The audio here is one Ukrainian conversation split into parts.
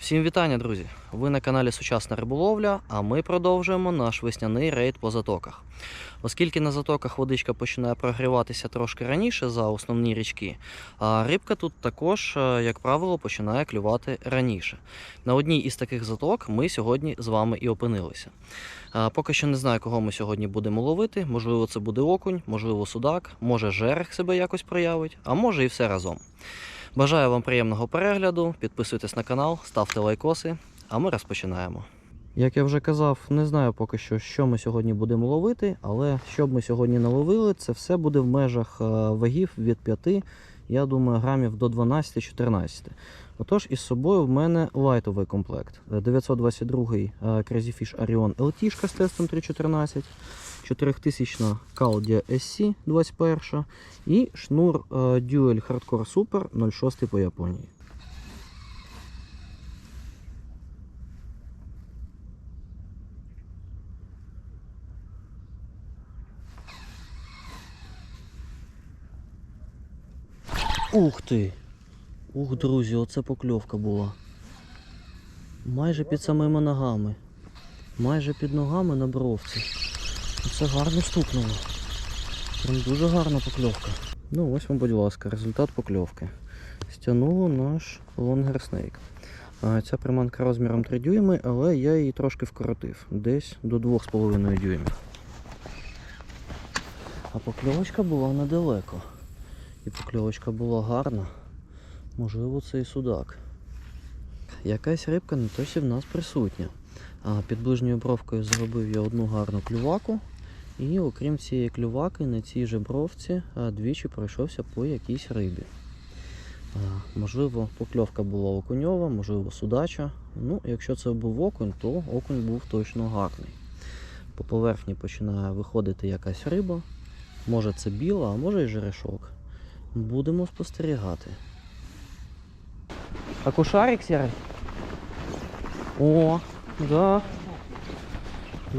Всім вітання, друзі! Ви на каналі Сучасна риболовля, а ми продовжуємо наш весняний рейд по затоках. Оскільки на затоках водичка починає прогріватися трошки раніше за основні річки, а рибка тут також, е, як правило, починає клювати раніше. На одній із таких заток ми сьогодні з вами і опинилися. Поки що не знаю, кого ми сьогодні будемо ловити. Можливо, це буде окунь, можливо, судак, може жерех себе якось проявить, а може і все разом. Бажаю вам приємного перегляду, підписуйтесь на канал, ставте лайкоси, а ми розпочинаємо. Як я вже казав, не знаю поки що, що ми сьогодні будемо ловити, але що б ми сьогодні наловили, це все буде в межах е, вагів від 5, я думаю, грамів до 12-14. Отож, із собою в мене лайтовий комплект. Е, 922 е, Crazy Fish Orion LT з тестом 314, 4000 Caldia SC 21 і шнур Dual Hardcore Super 06 по Японії. Ух ти! Ух, друзі, оце покльовка була. Майже під самими ногами. Майже під ногами на бровці. Це гарно стукнуло. Прям дуже гарна покльовка. Ну ось вам, будь ласка, результат покльовки. Стягнуло наш лонгер снейк. Ця приманка розміром 3 дюйми, але я її трошки вкоротив, десь до 2,5 дюймів. А покльовочка була недалеко. І покльовочка була гарна. Можливо, це і судак. Якась рибка на тосі в нас присутня. Під ближньою бровкою зробив я одну гарну клюваку. І окрім цієї клюваки, на цій же бровці двічі пройшовся по якійсь рибі. Можливо, покльовка була окуньова, можливо, судача. Ну, якщо це був окунь, то окунь був точно гарний. По поверхні починає виходити якась риба. Може це біла, а може і жерешок. Будемо спостерігати. А кушарик сірий? О, да.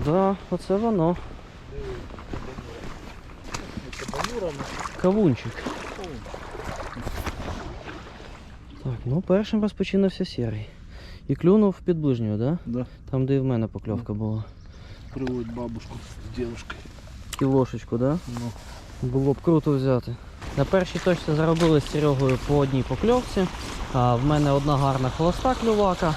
Да, оце воно. Кавунчик. Так, ну першим розпочинався сірий. І клюнув під ближньою, да? Да. Там, де і в мене покльовка була. Приводит бабушку с девушкой. Кілошечку, да? Ну, Було б круто взяти. На першій точці заробили з Серегою по одній покльовці. А, в мене одна гарна холоста клювака.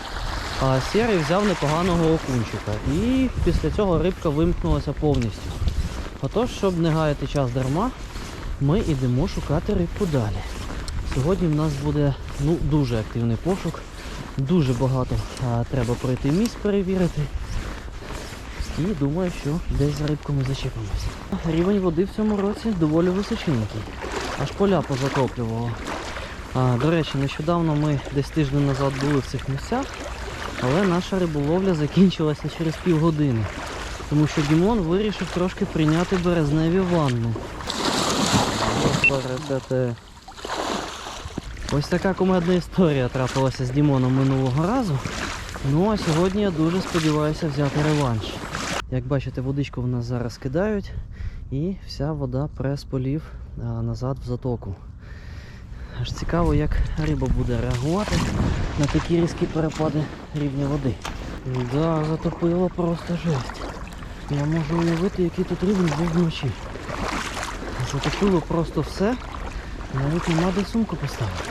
А Сірий взяв непоганого окунчика. І після цього рибка вимкнулася повністю. Отож, щоб не гаяти час дарма, ми йдемо шукати рибку далі. Сьогодні в нас буде ну, дуже активний пошук. Дуже багато а, треба пройти місць перевірити. І думаю, що десь за рибку ми зачепимося. Рівень води в цьому році доволі височенький. Аж поля позатоплювало. А, до речі, нещодавно ми десь тиждень назад були в цих місцях, але наша риболовля закінчилася через півгодини. Тому що Дімон вирішив трошки прийняти березневі ванну. Ось така кумедна історія трапилася з Дімоном минулого разу. Ну а сьогодні я дуже сподіваюся взяти реванш. Як бачите, водичку в нас зараз кидають і вся вода пре з полів назад в затоку. Аж цікаво, як риба буде реагувати на такі різкі перепади рівня води. Да, затопило просто жесть. Я можу уявити, який тут рівень був вночі. Затопило просто все, навіть нема де сумку поставити.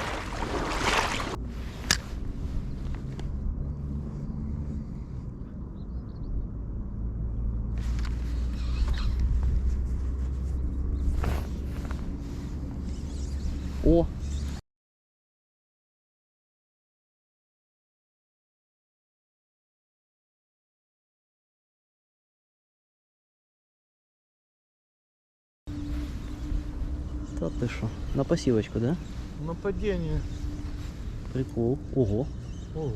О! Та ти що? На посівочку, да? нападение. Прикол. Ого. Ого.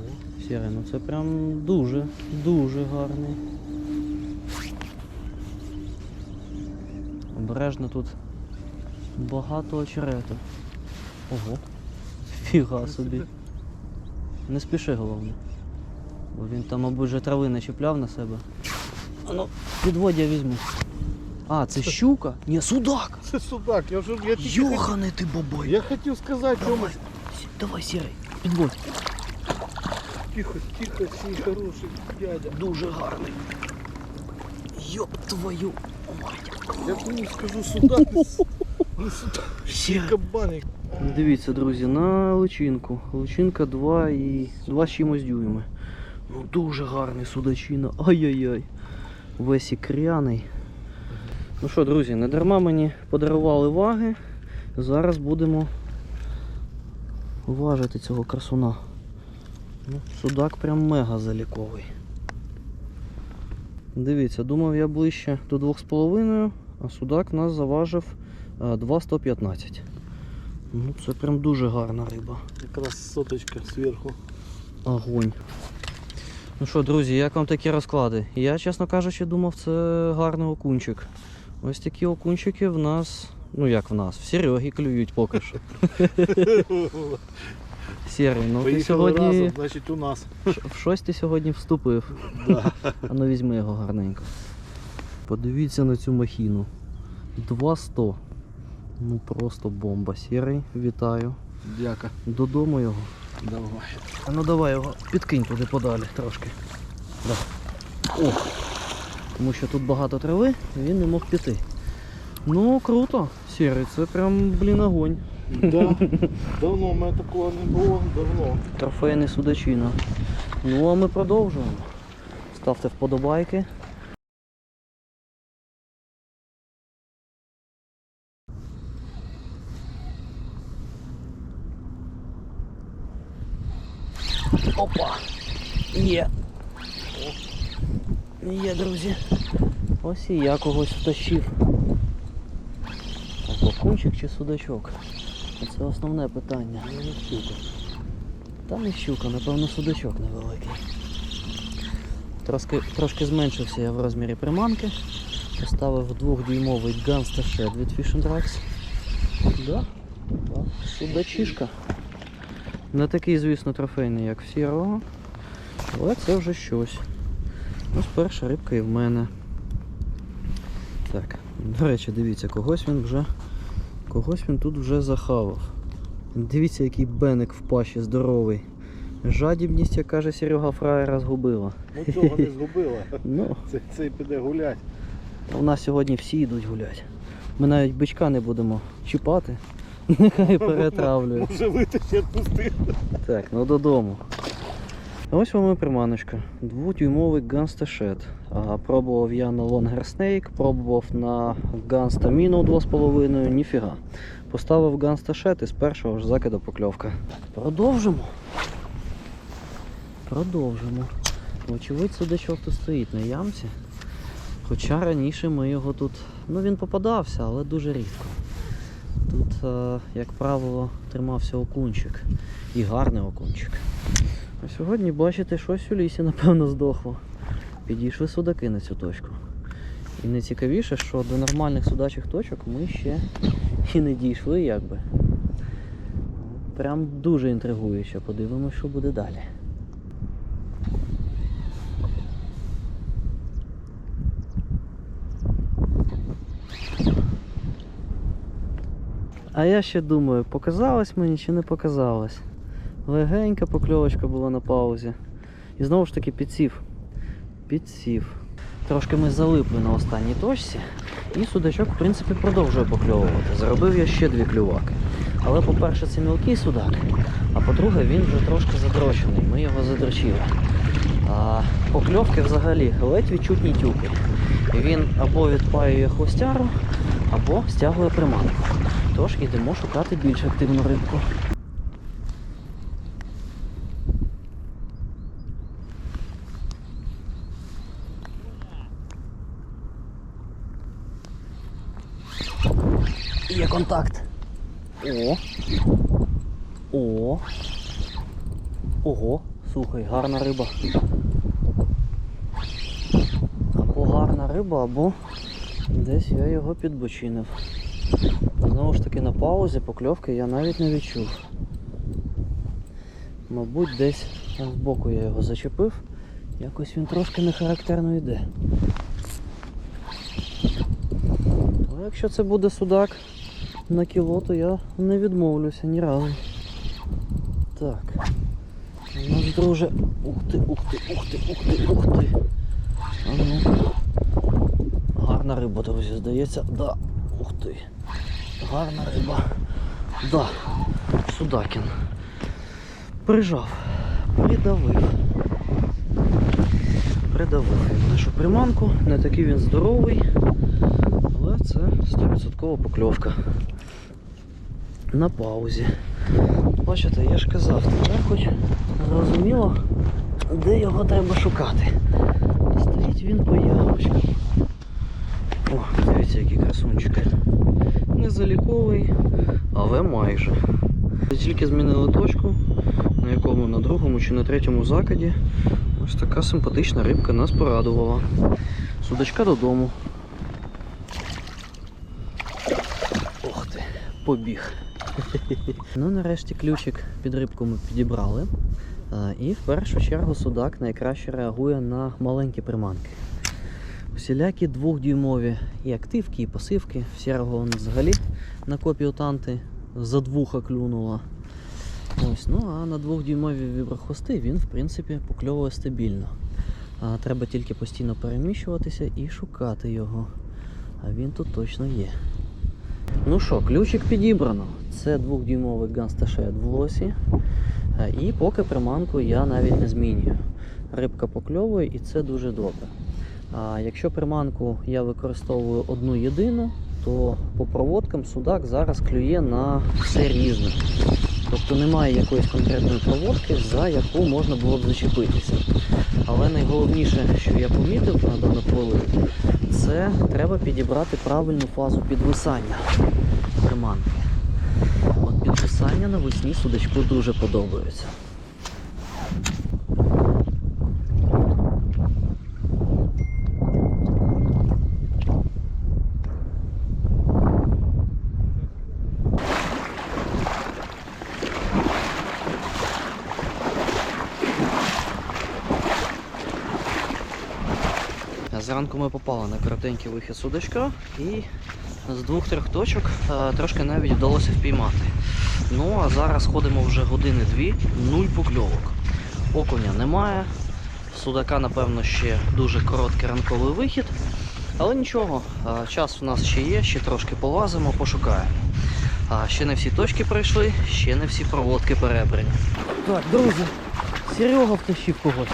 Сірий, ну це прям дуже, дуже гарний. Обережно тут багато очерету. Ого. Фіга собі. Не спіши головне. Бо він там, мабуть, вже трави начіпляв на себе. А ну, підводь я візьму. А, це щука? Ні, судак! Це судак, я вже я тільки Йоханий ти бабой! Я хотів сказати, Тьома, Давай, сірий, підводь. Тихо, тихо, сей хороший дядя. Дуже гарний. Йоп твою мать. Я кому скажу сюда, ну кабаник. Дивіться, друзі, на личинку. Личинка 2 і 2 з чимось дюйми. Ну дуже гарний судачина. Ай-яй-яй. Весь ікряний. Ну що, друзі, не дарма мені подарували ваги. Зараз будемо важити цього красуна. Ну, судак прям мега заліковий. Дивіться, думав я ближче до 2,5, а судак в нас заважив е, 2,115. Ну, це прям дуже гарна риба. Якраз соточка зверху. Огонь. Ну що, друзі, як вам такі розклади? Я, чесно кажучи, думав, це гарний окунчик. Ось такі окунчики в нас. Ну як в нас, в Серегі клюють поки що. Сірий, ну ти сьогодні. разом, значить у нас. В щось ти сьогодні вступив. Да. А ну візьми його гарненько. Подивіться на цю махіну. 200. Ну просто бомба. Сірий, вітаю. Дяка. Додому його. Давай. А ну давай його підкинь туди подалі трошки. Да. О! Тому що тут багато трави, він не мог піти. Ну, круто, сірий, це прям, блін, огонь. Да. Давно у мене такого не було, давно. Трофейний судачина. Ну, а ми продовжуємо. Ставте вподобайки. Опа! Є! Є, друзі. Ось і я когось втащив. Так, окунчик чи судачок? Це основне питання. Не щука. Та не щука, напевно, судачок невеликий. Трошки, трошки зменшився я в розмірі приманки. Поставив двохдюймовий Gunsta Shed від Fish and Racks. Да, да, судачишка. Не такий, звісно, трофейний, як в сірого. Але це вже щось. Ось перша рибка і в мене. Так, до речі, дивіться, когось він вже. Когось він тут вже захавав. Дивіться, який беник в пащі здоровий. Жадібність, як каже Серега Фраєра, згубила. Ну цього не згубила. Ну, Це, цей піде гулять. у нас сьогодні всі йдуть гуляти. Ми навіть бичка не будемо чіпати. Нехай перетравлює. Може витащить пустити. Так, ну додому. Ось вам і приманочка. Дводюймовий Gunsta Shed. Пробував я на Longer Snake, пробував на Gunsta Minnow 2,5, ніфіга. Поставив Gunsta Shed і з першого ж закиду покльовка. Продовжимо. Продовжимо. Вочевидь, судачок тут стоїть на ямці. Хоча раніше ми його тут. Ну він попадався, але дуже рідко. Тут, е, як правило, тримався окунчик. І гарний окунчик. Сьогодні, бачите, щось у лісі, напевно, здохло. Підійшли судаки на цю точку. І найцікавіше, що до нормальних судачих точок ми ще і не дійшли, якби. Прям дуже інтригуюче. Подивимось, що буде далі. А я ще думаю, показалось мені чи не показалось. Легенька покльовочка була на паузі. І знову ж таки підсів. Підсів. Трошки ми залипли на останній точці, і судачок, в принципі, продовжує покльовувати. Заробив я ще дві клюваки. Але, по-перше, це мілкий судак, а по-друге, він вже трошки задрочений. Ми його задрочили. А покльовки взагалі ледь відчутні тюки. Він або відпаює хвостяру, або стягує приманку. Тож ідемо шукати більш активну рибку. Є контакт. О. О. Ого, слухай, гарна риба. Або гарна риба, або десь я його підбочинив. Знову ж таки на паузі покльовки я навіть не відчув. Мабуть, десь збоку я його зачепив. Якось він трошки нехарактерно йде. Але якщо це буде судак на кіло, то я не відмовлюся ні разу. Так. Наш друже. Ух ти, ух ти, ух ти, ух ти, ух ти. Ну. Гарна риба, друзі, здається. Да. Ух ти. Гарна риба. Да. Судакін. Прижав. Придавив. Придавив нашу приманку. Не такий він здоровий. Але це 100% покльовка. На паузі. Бачите, я ж казав, тепер хоч зрозуміло, де його треба шукати. Стоїть він по ямочкам. О, дивіться, які красунчики. Не заліковий, але майже. Тільки змінили точку, на якому на другому чи на третьому закиді. Ось така симпатична рибка нас порадувала. Судачка додому. Ох ти, побіг. Ну, нарешті ключик під рибку ми підібрали. І в першу чергу судак найкраще реагує на маленькі приманки. Усілякі двохдюймові і активки, і пасивки. Сірого взагалі на копіотанти за двуха клюнула. Ось, ну а на двохдюймові віброхвости він в принципі покльовує стабільно. А, треба тільки постійно переміщуватися і шукати його. А він тут точно є. Ну що, ключик підібрано. Це двохдюймовий гансташет в лосі. Е, І поки приманку я навіть не змінюю. Рибка покльовує і це дуже добре. А якщо приманку я використовую одну єдину, то по проводкам судак зараз клює на все різне. Тобто немає якоїсь конкретної проводки, за яку можна було б зачепитися. Але найголовніше, що я помітив на дану хвилину, це треба підібрати правильну фазу підвисання приманки. От навесні судачку дуже подобається. Зранку ми попали на коротенький вихід судачка і з двох-трьох точок е, трошки навіть вдалося впіймати. Ну а зараз ходимо вже години-дві, нуль покльовок. Окуня немає. Судака, напевно, ще дуже короткий ранковий вихід. Але нічого, час у нас ще є, ще трошки полазимо, пошукаємо. А ще не всі точки пройшли, ще не всі проводки перебрані. Так, друзі, Серега втащив когось.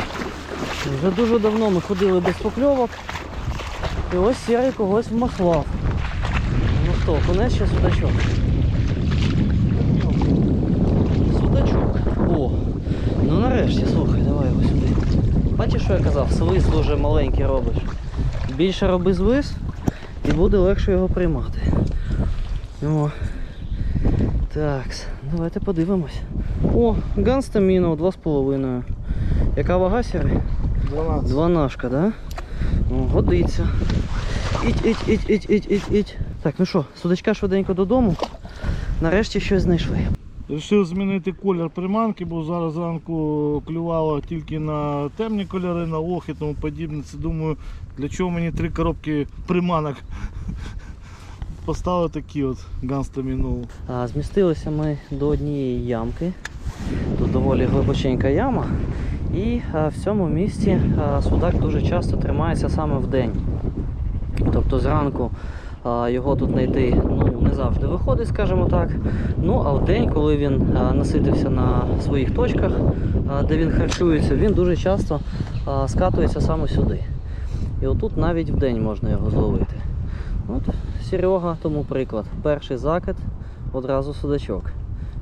Вже дуже давно ми ходили без покльовок. І ось сірий когось вмахлав. Ну хто, конець судачок? Судачок. О, ну нарешті, слухай, давай його сюди. Бачиш, що я казав, свис дуже маленький робиш. Більше роби звис і буде легше його приймати. О. Так, давайте подивимось. О, ганстаміно 2,5. Яка вага сірий? 12. Дванашка, да? О, годиться. Іть, іть, іть, іть, іть, іть, іть. Так, ну що, судачка швиденько додому. Нарешті щось знайшли. Рішив змінити колір приманки, бо зараз зранку клювало тільки на темні кольори, на лох і тому подібне. Це думаю, для чого мені три коробки приманок. Поставив такі от ганстамінову. А, змістилися ми до однієї ямки. Тут доволі глибоченька яма. І в цьому місці судак дуже часто тримається саме в день. Тобто зранку а, його тут знайти ну, не завжди виходить, скажімо так. Ну а в день, коли він а, наситився на своїх точках, а, де він харчується, він дуже часто а, скатується саме сюди. І отут навіть в день можна його зловити. От Серега, тому приклад. Перший закид, одразу судачок.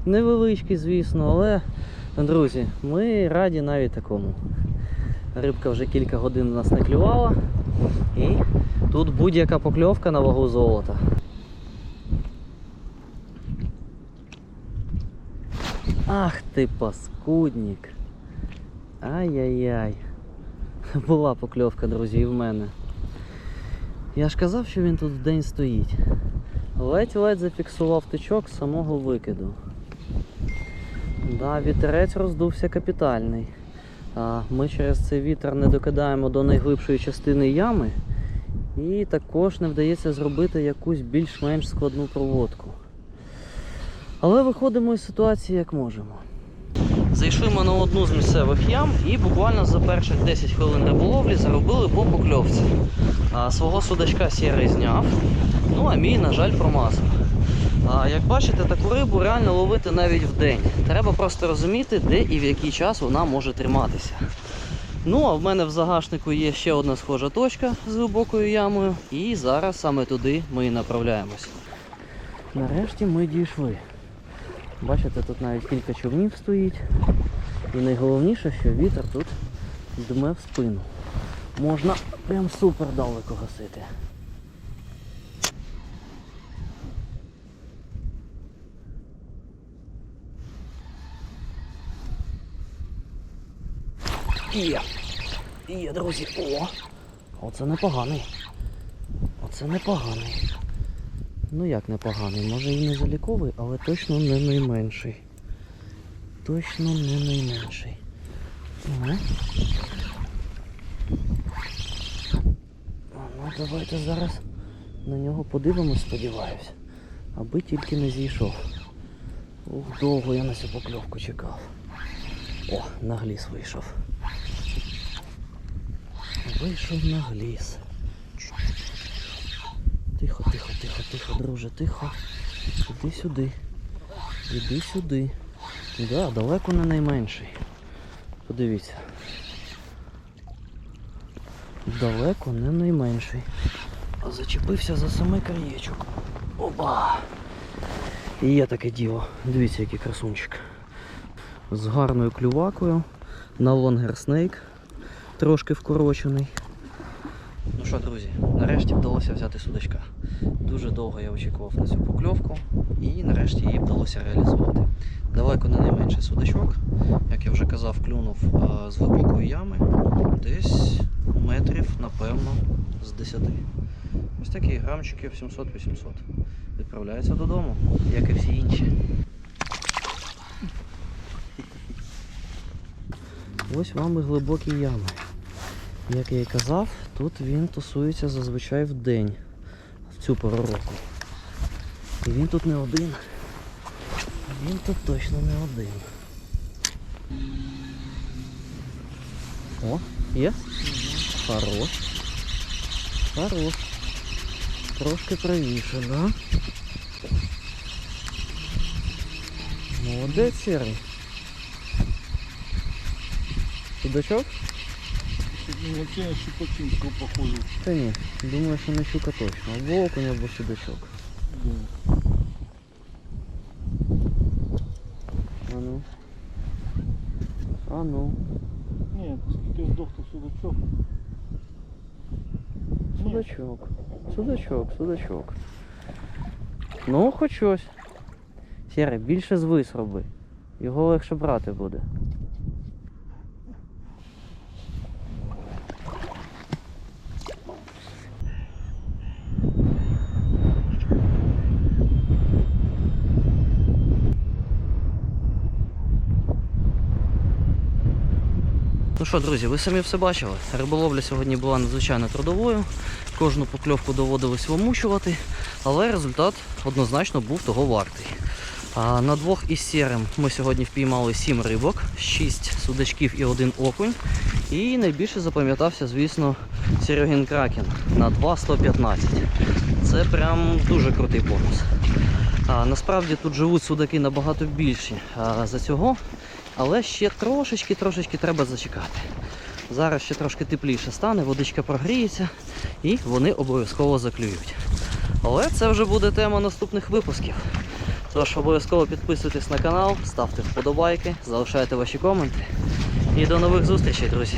Невеличкий, звісно, але, друзі, ми раді навіть такому. Рибка вже кілька годин у нас не клювала. І тут будь-яка покльовка на вагу золота. Ах ти паскудник. Ай-яй-яй. Була покльовка, друзі, в мене. Я ж казав, що він тут вдень стоїть. Ледь-ледь зафіксував тичок з самого викиду. Да, вітерець роздувся капітальний. А ми через цей вітер не докидаємо до найглибшої частини ями. І також не вдається зробити якусь більш-менш складну проводку. Але виходимо із ситуації як можемо. Зайшли ми на одну з місцевих ям і буквально за перших 10 хвилин риболовлі заробили по покльовці. Свого судачка сірий зняв, ну а мій, на жаль, промазав. А, як бачите, таку рибу реально ловити навіть в день. Треба просто розуміти, де і в який час вона може триматися. Ну, а в мене в загашнику є ще одна схожа точка з глибокою ямою, і зараз саме туди ми і направляємось. Нарешті ми дійшли. Бачите, тут навіть кілька човнів стоїть. І найголовніше, що вітер тут дме в спину. Можна прям супер далеко гасити. Є! Є, друзі! О! Оце непоганий. Оце непоганий. Ну як непоганий, може і не заліковий, але точно не найменший. Точно не найменший. Ага. Ну давайте зараз на нього подивимось, сподіваюся. Аби тільки не зійшов. Ух, довго я на цю покльовку чекав. О, на гліс вийшов. Вийшов на гліс. Тихо, тихо, тихо, тихо, друже, тихо. Іди сюди. Іди сюди. Да, далеко не найменший. Подивіться. Далеко не найменший. А зачепився за самий краєчок. Опа! І є таке діло. Дивіться, який красунчик. З гарною клювакою. На лонгерснейк. Трошки вкорочений. Ну що, друзі, нарешті вдалося взяти судачка. Дуже довго я очікував на цю покльовку і нарешті її вдалося реалізувати. Далеко не найменший судачок, як я вже казав, клюнув а, з глибокої ями, десь метрів, напевно, з 10. Ось такі грамчиків 700-800. Відправляється додому, як і всі інші. Ось вам і глибокі ями. Як я і казав, тут він тусується зазвичай в день, в цю пору року. І він тут не один. Він тут точно не один. О, є? Хорош. Хорош. Трошки правіше, да? Молодець сірий. Судачок? Вообще на щупачинку похоже. Та ні, думаю, що не щука точно. Або окунь, або судачок. А ну. А ну. Ні, скільки здох, то судачок. Судачок. Судачок, судачок. Ну, хоч щось. Сірий, більше звис роби. Його легше брати буде. Що, друзі, ви самі все бачили. Риболовля сьогодні була надзвичайно трудовою. Кожну покльовку доводилось вимучувати, але результат однозначно був того вартий. А на двох із сірим ми сьогодні впіймали 7 рибок, 6 судачків і один окунь. І найбільше запам'ятався, звісно, Серегін Кракен на 2,115. Це прям дуже крутий бонус. А, насправді тут живуть судаки набагато більші а, за цього, але ще трошечки, трошечки треба зачекати. Зараз ще трошки тепліше стане, водичка прогріється і вони обов'язково заклюють. Але це вже буде тема наступних випусків. Тож обов'язково підписуйтесь на канал, ставте вподобайки, залишайте ваші коменти. І до нових зустрічей, друзі!